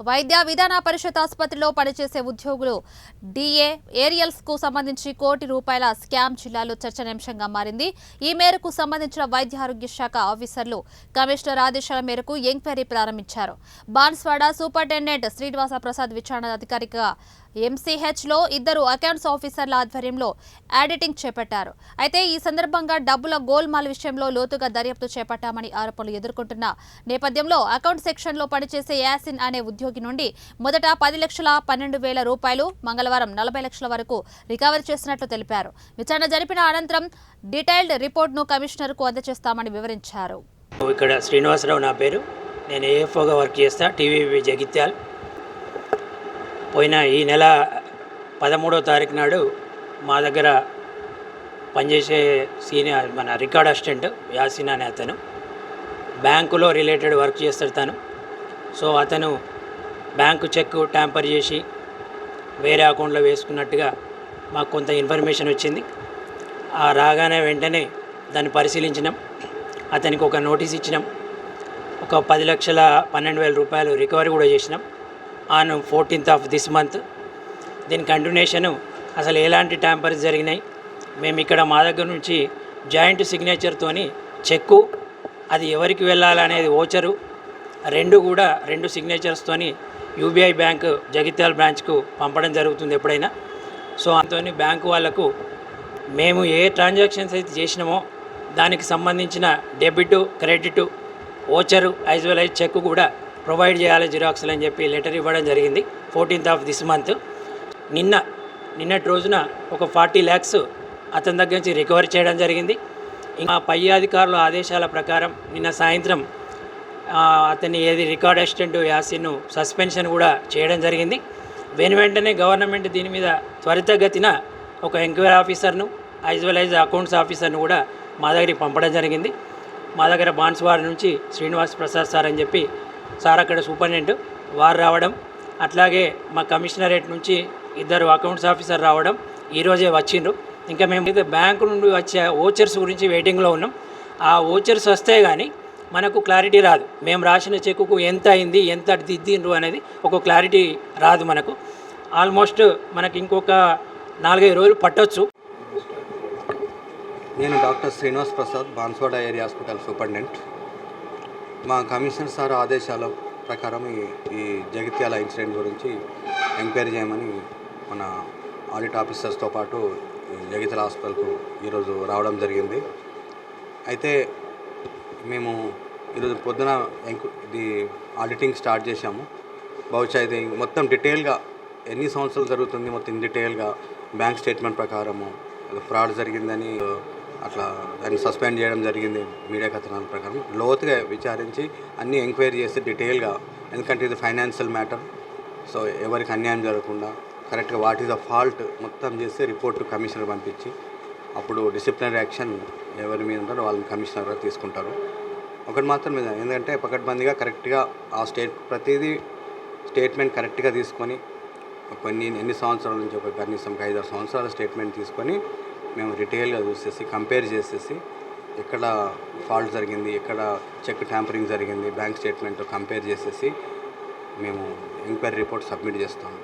వైద్య విధాన పరిషత్ ఆసుపత్రిలో పనిచేసే ఉద్యోగులు డిఏ ఏరియల్స్కు సంబంధించి కోటి రూపాయల స్కామ్ జిల్లాలో చర్చనీయాంశంగా మారింది. ఈ మేరకు సంబంధించిన వైద్య ఆరోగ్య శాఖ ఆఫీసర్లు కమిషనర్ ఆదేశాల మేరకు ఎంక్వైరీ ప్రారంభించారు. బాన్స్వాడ సూపరింటెండెంట్ శ్రీనివాస ప్రసాద్ విచారణ అధికారిగా ఎంసీహెచ్లో ఇద్దరు అకౌంట్స్ ఆఫీసర్ల ఆధ్వర్యంలో ఆడిటింగ్ చేపట్టారు. అయితే ఈ సందర్భంగా డబ్బుల గోల్మాల్ విషయంలో లోతుగా దర్యాప్తు చేపట్టామని ఆరోపణలు ఎదుర్కొంటున్న నేపథ్యంలో అకౌంట్ సెక్షన్లో పనిచేసే యాసిన్ అనే ఉద్యోగి నుండి మొదట పది లక్షల పన్నెండు వేల రూపాయలు మంగళవారం నలభై లక్షల వరకు రికవరీ చేసినట్లు తెలిపారు. విచారణ జరిపిన అనంతరం డీటెయిల్డ్ రిపోర్ట్ను కమిషనర్కు అందజేస్తామని వివరించారు. ఇక్కడ శ్రీనివాసరావు నా పేరు. నేను ఏఎఫ్ఓగా వర్క్ చేస్తా. టీవీ జగిత్యాల్. పోయిన ఈ నెల పదమూడో తారీఖు నాడు మా దగ్గర పనిచేసే సీనియర్ మన రికార్డ్ అసిస్టెంట్ యాసిన్ అనే అతను బ్యాంకులో రిలేటెడ్ వర్క్ చేస్తాడు తను. సో అతను బ్యాంకు చెక్ ట్యాంపర్ చేసి వేరే అకౌంట్లో వేసుకున్నట్టుగా మాకు కొంత ఇన్ఫర్మేషన్ వచ్చింది. ఆ రాగానే వెంటనే దాన్ని పరిశీలించినాం. అతనికి ఒక నోటీస్ ఇచ్చినాం. ఒక పది లక్షల పన్నెండు వేల రూపాయలు రికవరీ కూడా చేసినాం. On fourteenth of this month దీని కంటిన్యూషను అసలు ఎలాంటి ట్యాంపర్స్ జరిగినాయి? మేము ఇక్కడ మా దగ్గర నుంచి జాయింట్ సిగ్నేచర్తోని చెక్కు అది ఎవరికి వెళ్ళాలనేది ఓచరు. రెండు కూడా రెండు సిగ్నేచర్స్తోని యూబీఐ బ్యాంక్ జగిత్యాల బ్రాంచ్కు పంపడం జరుగుతుంది ఎప్పుడైనా. సో అంతోని బ్యాంకు వాళ్ళకు మేము ఏ ట్రాన్సాక్షన్స్ అయితే చేసినామో దానికి సంబంధించిన debit credit voucher as well as cheque కూడా ప్రొవైడ్ చేయాలి జిరాక్స్లు అని చెప్పి లెటర్ ఇవ్వడం జరిగింది ఫోర్టీన్త్ ఆఫ్ దిస్ మంత్. నిన్న నిన్నటి రోజున ఒక ఫార్టీ ల్యాక్స్ అతని దగ్గర నుంచి రికవర్ చేయడం జరిగింది. ఇంకా పై అధికారుల ఆదేశాల ప్రకారం నిన్న సాయంత్రం అతని ఏది రికార్డ్ అసిస్టెంట్ యాసిన్ను సస్పెన్షన్ కూడా చేయడం జరిగింది. వెను వెంటనే గవర్నమెంట్ దీని మీద త్వరితగతిన ఒక ఎంక్వైరీ ఆఫీసర్ను యాజ్ వెల్ యాజ్ అకౌంట్స్ ఆఫీసర్ను కూడా మా దగ్గరికి పంపడం జరిగింది. మా దగ్గర బాన్స్వాడ నుంచి శ్రీనివాస్ ప్రసాద్ సార్ అని చెప్పి సార్ అక్కడ సూపరింటెండెంట్ వారు రావడం అట్లాగే మా కమిషనరేట్ నుంచి ఇద్దరు అకౌంట్స్ ఆఫీసర్ రావడం ఈరోజే వచ్చిండ్రు. ఇంకా మేము అయితే బ్యాంకు నుండి వచ్చే ఓచర్స్ గురించి వెయిటింగ్లో ఉన్నాం. ఆ ఓచర్స్ వస్తే కానీ మనకు క్లారిటీ రాదు. మేము రాసిన చెక్కుకు ఎంత అయింది ఎంత దిద్దిండ్రు అనేది ఒక క్లారిటీ రాదు మనకు. ఆల్మోస్ట్ మనకి ఇంకొక నాలుగైదు రోజులు పట్టవచ్చు నేను doctor Srinivas Prasad Banswada area hospital superintendent. మా కమిషనర్ సార్ ఆదేశాల ప్రకారం ఈ ఈ జగిత్యాల ఇన్సిడెంట్ గురించి ఎంక్వైరీ చేయమని మన ఆడిట్ ఆఫీసర్స్తో పాటు జగిత్యాల హాస్పిటల్కు ఈరోజు రావడం జరిగింది. అయితే మేము ఈరోజు పొద్దున ఎంక్వ ఇది ఆడిటింగ్ స్టార్ట్ చేశాము. బహుశా ఇది మొత్తం డీటెయిల్గా ఎన్ని సంవత్సరాలు జరుగుతుంది మొత్తం డీటెయిల్గా బ్యాంక్ స్టేట్మెంట్ ప్రకారము ఫ్రాడ్ జరిగిందని అట్లా దాన్ని సస్పెండ్ చేయడం జరిగింది మీడియా కథనాల ప్రకారం. లోతుగా విచారించి అన్నీ ఎంక్వైరీ చేసి డీటెయిల్గా ఎందుకంటే ఇది ఫైనాన్షియల్ మ్యాటర్ సో ఎవరికి అన్యాయం జరగకుండా కరెక్ట్గా వాట్ ఈస్ ద ఫాల్ట్ మొత్తం చేసి రిపోర్ట్ కమిషనర్ పంపించి అప్పుడు డిసిప్లినరీ యాక్షన్ ఎవరి మీద ఉంటారో వాళ్ళని కమిషనర్ తీసుకుంటారు. ఒకటి మాత్రం మీద ఎందుకంటే పకడ్బందీగా కరెక్ట్గా ఆ స్టేట్ ప్రతిదీ స్టేట్మెంట్ కరెక్ట్గా తీసుకొని కొన్ని ఎన్ని సంవత్సరాల నుంచి ఒక కనీసం ఐదారు సంవత్సరాల స్టేట్మెంట్ తీసుకొని మేము రిటైల్గా చూసేసి కంపేర్ చేసేసి ఎక్కడ ఫాల్ట్ జరిగింది ఎక్కడ చెక్ ట్యాంపరింగ్ జరిగింది బ్యాంక్ స్టేట్మెంట్ కంపేర్ చేసేసి మేము ఎంక్వైరీ రిపోర్ట్ సబ్మిట్ చేస్తాము